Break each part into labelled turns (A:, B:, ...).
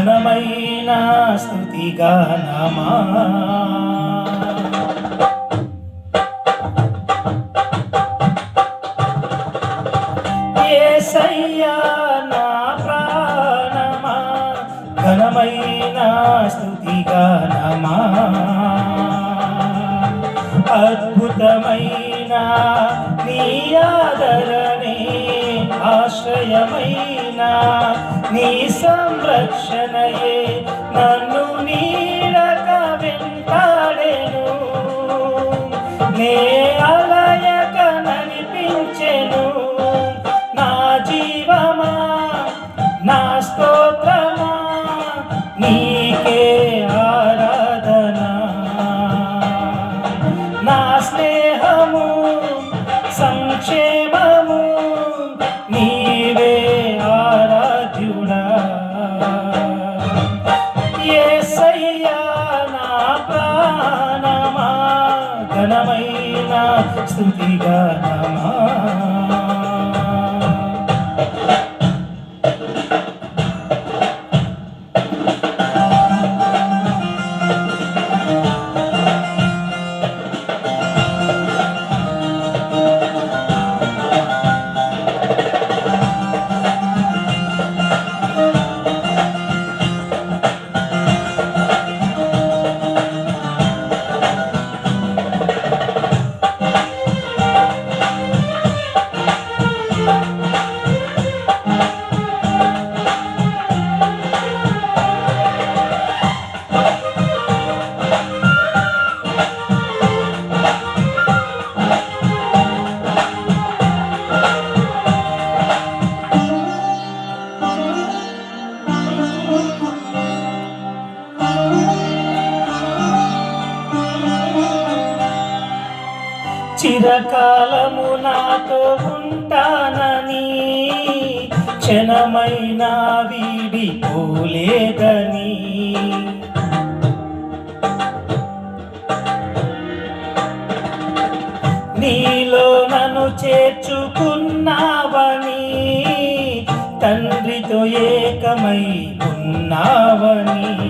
A: ఘనమైన స్థుతిగా నమా. నా ప్రాణమా. ఘనమైన స్థుతి గానమా అద్భుతమైన నీ ఆదరణే ఆశ్రయమైన నీ సంరక్షణయే నన్ను నీడక వెంటాడెను. నే ప్రాణమా ఘనమైన స్థుతిగా నమా క్షణమైన వీడి పోలేదని. నీలో నన్ను చేర్చుకున్నావని తండ్రితో ఏకమై ఉన్నావని.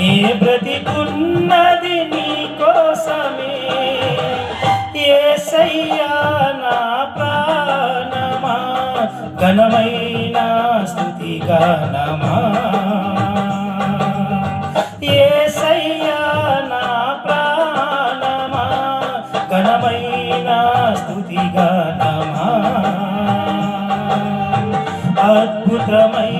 A: నీ బ్రతికున్నది నీ కోసమే. ఏసయ్యా నా ప్రాణమా ఘనమైన స్థుతి గానమా. ఏసయ్యా నా ప్రాణమా ఘనమైన స్థుతి గానమా. అద్భుతమైన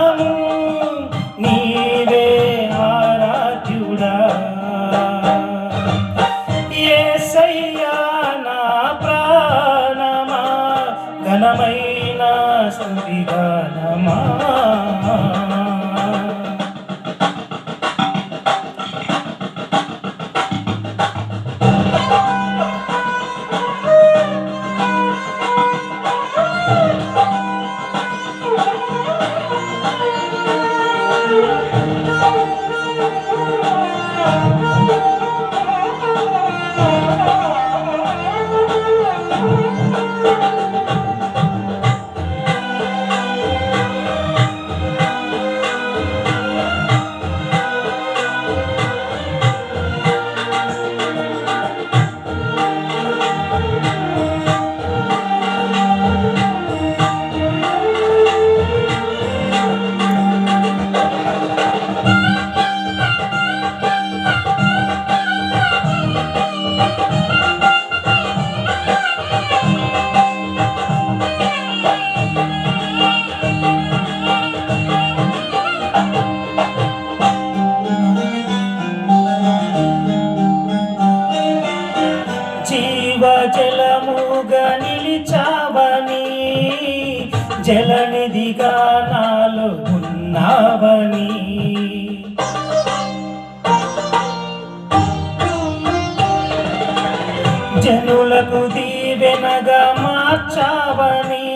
A: జనులకు దీవెనగా మార్చావని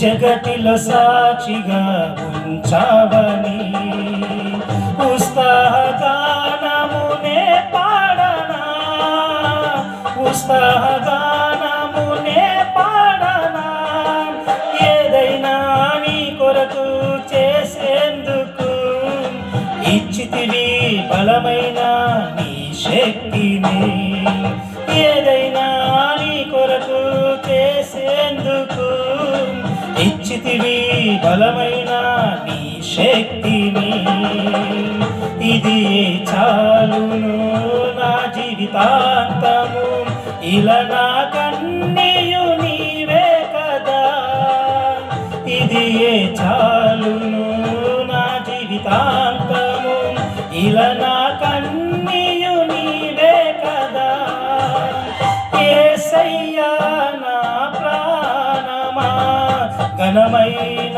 A: జగటిలో సాక్షిగా ఉంచావని. ఉత్సాహగానమునే పాడనా ఉత్సాహగానమునే పాడనా. ఏదైనా నీ కొరకు చేసేందుకు ఇచ్చితివి బలమైన నీ శక్తిని. ఏదైనా నీ కొరకు చేసేందుకు ఇచ్చితివి బలమైన నీ శక్తిని. ఇది చాలును నా జీవితాంతము. ఇలా నాక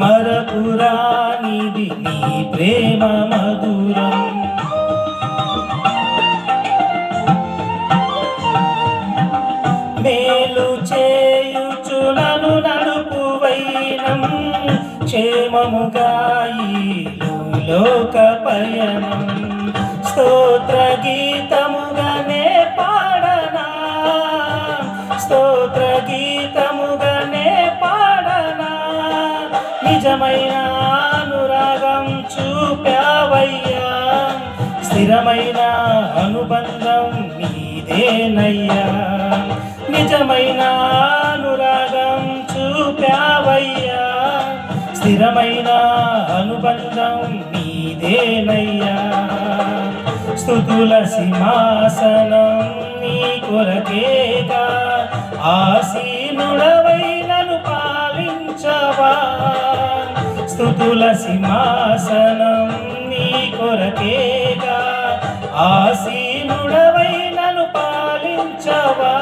A: మరపురానిది నీ ప్రేమ మధురం. మేలు చేయుచునను నడుపు వైనం క్షేమముగా ఈ లోక పయనం. స్తోత్ర స్థిరమైన అనురాగం చూపావయ్యా. స్థిరమైన అనుబంధం నీదేనయ్యా. నిజమైన అనురాగం చూపావయ్యా. స్థిరమైన అనుబంధం నీదేనయ్యా. స్థుతుల సింహాసనం నీ కొరకేగా. ఆసీనుడవ స్థుతుల సింహాసనం నీ కొరకేగా. ఆసీనుడవైనను పాలించవా.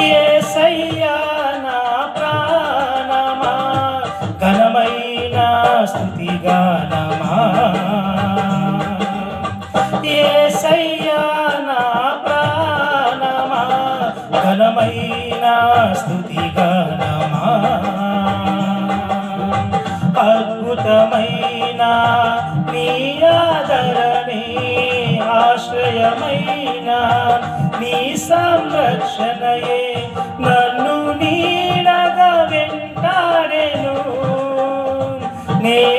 A: యేసయ్యా నా ప్రాణమా. ఘనమైన స్థుతి గానమా యేసయ్యా నా ప్రాణమా. ఘనమైన స్థుతి గానమా అద్భుతమైన నీయాదరణే ఆశ్రయమైన నీ సంరక్షణయే. నన్ను నీడగా వెంటాడెను. నే